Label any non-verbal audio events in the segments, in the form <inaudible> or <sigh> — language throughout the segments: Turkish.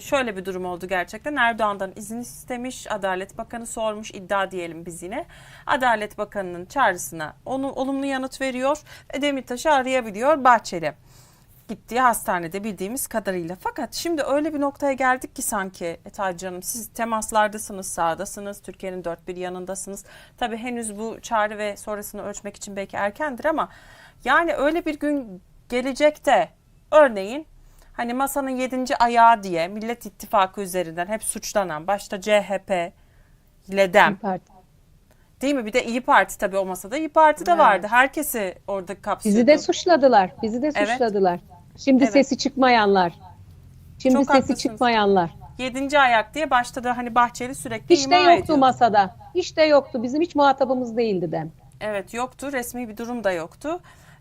şöyle bir durum oldu gerçekten. Erdoğan'dan izin istemiş, Adalet Bakanı sormuş, iddia diyelim biz yine. Adalet Bakanı'nın çağrısına onu olumlu yanıt veriyor ve Demirtaş'ı arayabiliyor Bahçeli gittiği hastanede bildiğimiz kadarıyla. Fakat şimdi öyle bir noktaya geldik ki sanki e, Taci Hanım siz temaslardasınız, sahadasınız, Türkiye'nin dört bir yanındasınız. Tabii henüz bu çağrı ve sonrasını ölçmek için belki erkendir ama yani öyle bir gün gelecekte örneğin hani masanın yedinci ayağı diye Millet İttifakı üzerinden hep suçlanan başta CHP ile DEM değil mi? Bir de İyi Parti tabii o masada İyi Parti de Evet. vardı. Herkesi orada kapsıyordu. Bizi de suçladılar. Bizi de Evet. suçladılar. Şimdi Evet. sesi çıkmayanlar. Şimdi Çok sesi haklısınız. çıkmayanlar. Yedinci ayak diye başta da hani Bahçeli sürekli Hiç de ima yoktu ediyor. masada. Hiç de yoktu. Bizim hiç muhatabımız değildi dem. Evet yoktu. Resmi bir durum da yoktu.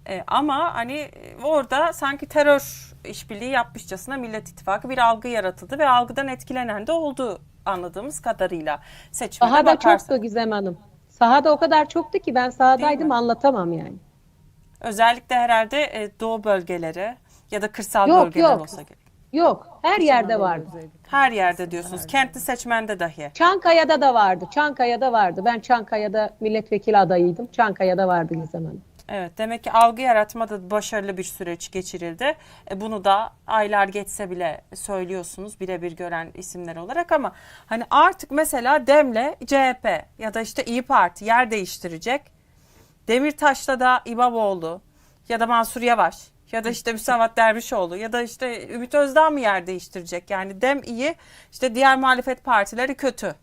Ee, ama hani e, orada sanki terör işbirliği yapmışçasına Millet İttifakı bir algı yaratıldı ve algıdan etkilenen de oldu anladığımız kadarıyla. Seçmene Sahada bakarsak. çoktu Gizem Hanım. Sahada o kadar çoktu ki ben sahadaydım anlatamam yani. Özellikle herhalde e, doğu bölgeleri ya da kırsal Yok, bölgeler yok. olsa gerek. Yok. Her yerde vardı. Her yerde diyorsunuz. Kentli seçmende dahi. Çankaya'da da vardı. Çankaya'da vardı. Ben Çankaya'da milletvekili adayıydım. Çankaya'da vardı Gizem Hanım. Evet demek ki algı yaratmada başarılı bir süreç geçirildi. E, bunu da aylar geçse bile söylüyorsunuz birebir gören isimler olarak ama hani artık mesela Dem'le CHP ya da işte İyi Parti yer değiştirecek. Demirtaş'la da İmamoğlu ya da Mansur Yavaş ya da işte Müsavat Dervişoğlu ya da işte Ümit Özdağ mı yer değiştirecek? Yani Dem iyi işte diğer muhalefet partileri kötü.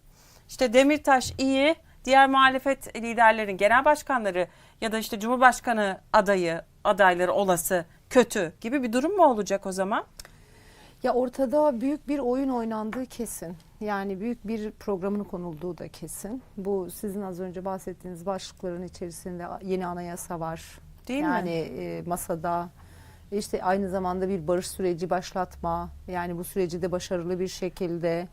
İşte Demirtaş iyi, diğer muhalefet liderlerin genel başkanları ya da işte Cumhurbaşkanı adayı adayları olası kötü gibi bir durum mu olacak o zaman? Ya ortada büyük bir oyun oynandığı kesin. Yani büyük bir programın konulduğu da kesin. Bu sizin az önce bahsettiğiniz başlıkların içerisinde yeni anayasa var. Değil mi? yani e, masada işte aynı zamanda bir barış süreci başlatma. Yani bu süreci de başarılı bir şekilde.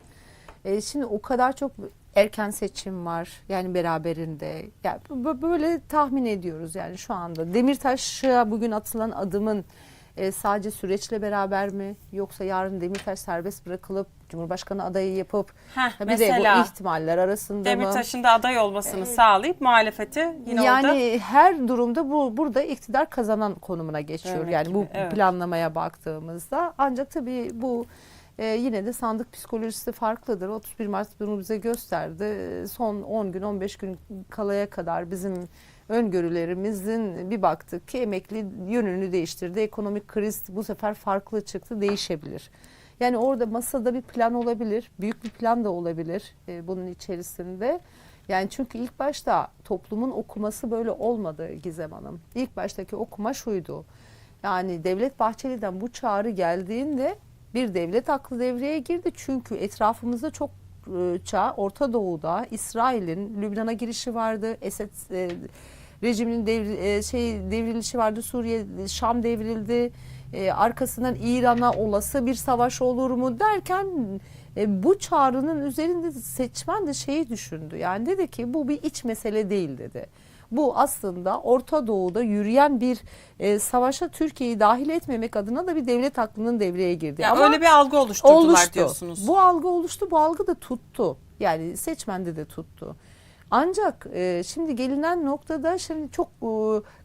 E, şimdi o kadar çok erken seçim var. Yani beraberinde. Yani böyle tahmin ediyoruz yani şu anda. Demirtaş'a bugün atılan adımın e, sadece süreçle beraber mi yoksa yarın Demirtaş serbest bırakılıp Cumhurbaşkanı adayı yapıp Heh, bir de mesela bu ihtimaller arasında mı? Demirtaş'ın da aday olmasını sağlayıp muhalefeti yine yani orada her durumda bu burada iktidar kazanan konumuna geçiyor. Evet yani gibi, bu evet. planlamaya baktığımızda ancak tabii bu e, yine de sandık psikolojisi farklıdır. 31 Mart bunu bize gösterdi. Son 10 gün 15 gün kalaya kadar bizim öngörülerimizin bir baktık ki emekli yönünü değiştirdi. Ekonomik kriz bu sefer farklı çıktı, değişebilir. Yani orada masada bir plan olabilir, büyük bir plan da olabilir e, bunun içerisinde. Yani çünkü ilk başta toplumun okuması böyle olmadı Gizem Hanım. İlk baştaki okuma şuydu. Yani Devlet Bahçeli'den bu çağrı geldiğinde bir devlet aklı devreye girdi. Çünkü etrafımızda çok e, çağ Orta Doğu'da İsrail'in Lübnan'a girişi vardı. Esed e, rejiminin devri, e, şey devrilişi vardı. Suriye Şam devrildi. E, arkasından İran'a olası bir savaş olur mu derken e, bu çağrının üzerinde seçmen de şeyi düşündü. Yani dedi ki bu bir iç mesele değil dedi. Bu aslında Orta Doğu'da yürüyen bir e, savaşa Türkiye'yi dahil etmemek adına da bir devlet aklının devreye girdi. yani Ama öyle bir algı oluşturdular oluştu. diyorsunuz. Bu algı oluştu. Bu algı da tuttu. Yani seçmende de tuttu. Ancak e, şimdi gelinen noktada şimdi çok e,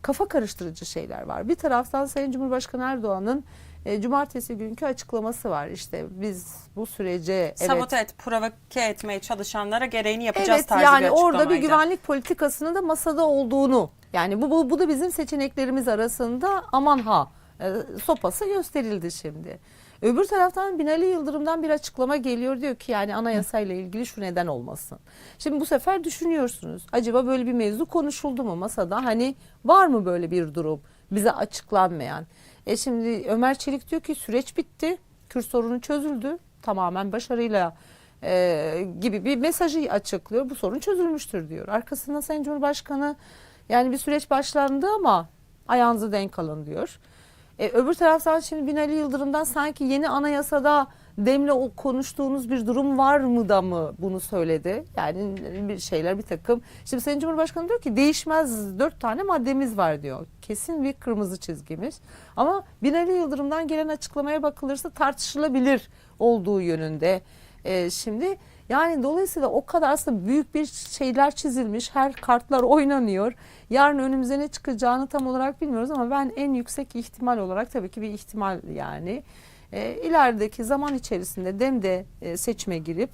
kafa karıştırıcı şeyler var. Bir taraftan Sayın Cumhurbaşkanı Erdoğan'ın e, cumartesi günkü açıklaması var. İşte biz bu sürece evet Sabote et, provoke etmeye çalışanlara gereğini yapacağız Evet tarzı yani bir orada bir güvenlik politikasının da masada olduğunu yani bu, bu, bu da bizim seçeneklerimiz arasında aman ha e, sopası gösterildi şimdi. Öbür taraftan Binali Yıldırım'dan bir açıklama geliyor diyor ki yani anayasayla ilgili şu neden olmasın. Şimdi bu sefer düşünüyorsunuz acaba böyle bir mevzu konuşuldu mu masada hani var mı böyle bir durum bize açıklanmayan. E şimdi Ömer Çelik diyor ki süreç bitti Kürt sorunu çözüldü tamamen başarıyla e, gibi bir mesajı açıklıyor. Bu sorun çözülmüştür diyor. Arkasından Sayın Cumhurbaşkanı yani bir süreç başlandı ama ayağınızı denk alın diyor. E, öbür taraftan şimdi Binali Yıldırım'dan sanki yeni anayasada Demle o konuştuğunuz bir durum var mı da mı bunu söyledi? Yani bir şeyler bir takım. Şimdi Sayın Cumhurbaşkanı diyor ki değişmez dört tane maddemiz var diyor. Kesin bir kırmızı çizgimiz. Ama Binali Yıldırım'dan gelen açıklamaya bakılırsa tartışılabilir olduğu yönünde. Ee, şimdi yani dolayısıyla o kadar aslında büyük bir şeyler çizilmiş. Her kartlar oynanıyor. Yarın önümüze ne çıkacağını tam olarak bilmiyoruz ama ben en yüksek ihtimal olarak tabii ki bir ihtimal yani e, ilerideki zaman içerisinde Dem'de e, seçime girip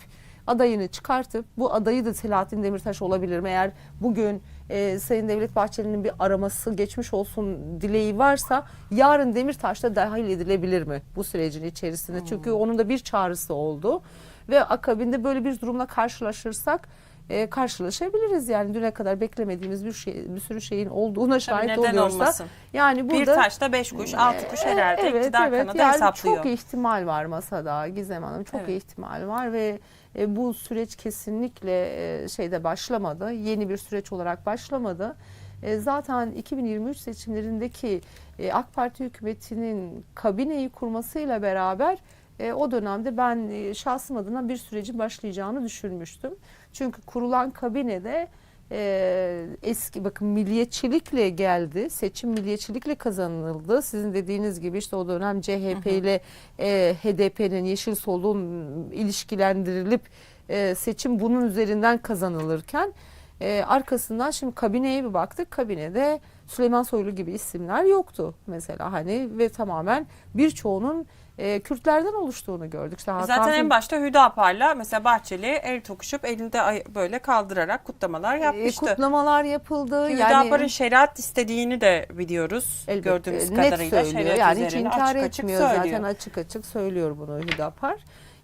adayını çıkartıp bu adayı da Selahattin Demirtaş olabilir mi? Eğer bugün e, Sayın Devlet Bahçeli'nin bir araması geçmiş olsun dileği varsa yarın Demirtaş da dahil edilebilir mi bu sürecin içerisinde? Çünkü onun da bir çağrısı oldu ve akabinde böyle bir durumla karşılaşırsak e, karşılaşabiliriz yani düne kadar beklemediğimiz bir şey bir sürü şeyin olduğuna Tabii şahit neden oluyorsa olmasın? yani Bir burada taşta beş kuş, altı kuş herhalde evet, iktidar evet. kanadı yani hesaplıyor. Çok ihtimal var masada Gizem Hanım. Çok Evet. ihtimal var ve e, bu süreç kesinlikle e, şeyde başlamadı. Yeni bir süreç olarak başlamadı. E, zaten 2023 seçimlerindeki e, AK Parti hükümetinin kabineyi kurmasıyla beraber e, o dönemde ben e, şahsım adına bir sürecin başlayacağını düşünmüştüm. Çünkü kurulan kabinede e, eski bakın milliyetçilikle geldi. Seçim milliyetçilikle kazanıldı. Sizin dediğiniz gibi işte o dönem CHP ile e, HDP'nin Yeşil Sol'un ilişkilendirilip e, seçim bunun üzerinden kazanılırken e, arkasından şimdi kabineye bir baktık. Kabinede Süleyman Soylu gibi isimler yoktu mesela hani ve tamamen birçoğunun e, Kürtlerden oluştuğunu gördük. İşte Hakan Zaten en başta Hüdapar'la mesela Bahçeli el tokuşup elinde böyle kaldırarak kutlamalar e, yapmıştı. kutlamalar yapıldı. Ki yani Hüdapar'ın şeriat istediğini de biliyoruz. Elbette, Gördüğümüz net kadarıyla söylüyor. şeriat Yani hiç üzerine açık açık söylüyor. zaten açık açık söylüyor bunu Hüdapar.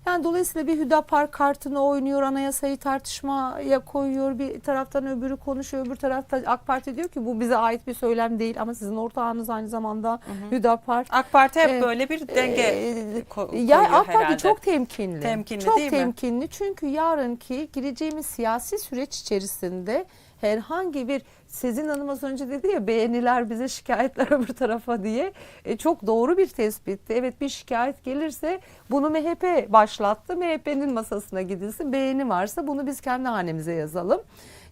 Yani dolayısıyla bir Hüdapar kartını oynuyor, anayasayı tartışmaya koyuyor. Bir taraftan öbürü konuşuyor, öbür tarafta AK Parti diyor ki bu bize ait bir söylem değil ama sizin ortağınız aynı zamanda Hüdapar. AK Parti hep Ee, böyle bir denge Ee, ko- ya koyuyor AK Parti herhalde. çok temkinli. Temkinli çok değil mi? temkinli çünkü yarınki gireceğimiz siyasi süreç içerisinde herhangi bir Sezin Hanım az önce dedi ya beğeniler bize şikayetler <laughs> öbür tarafa diye E, çok doğru bir tespitti. Evet bir şikayet gelirse bunu MHP başlattı. MHP'nin masasına gidilsin. Beğeni varsa bunu biz kendi hanemize yazalım.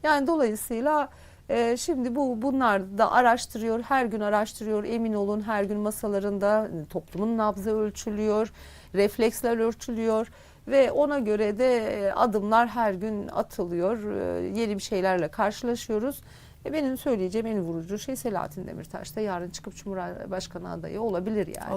Yani dolayısıyla e, şimdi bu bunlar da araştırıyor, her gün araştırıyor. Emin olun her gün masalarında toplumun nabzı ölçülüyor, refleksler ölçülüyor ve ona göre de e, adımlar her gün atılıyor. E, Yeni bir şeylerle karşılaşıyoruz. E, Benim söyleyeceğim en vurucu şey Selahattin Demirtaş da yarın çıkıp Cumhurbaşkanı adayı olabilir yani.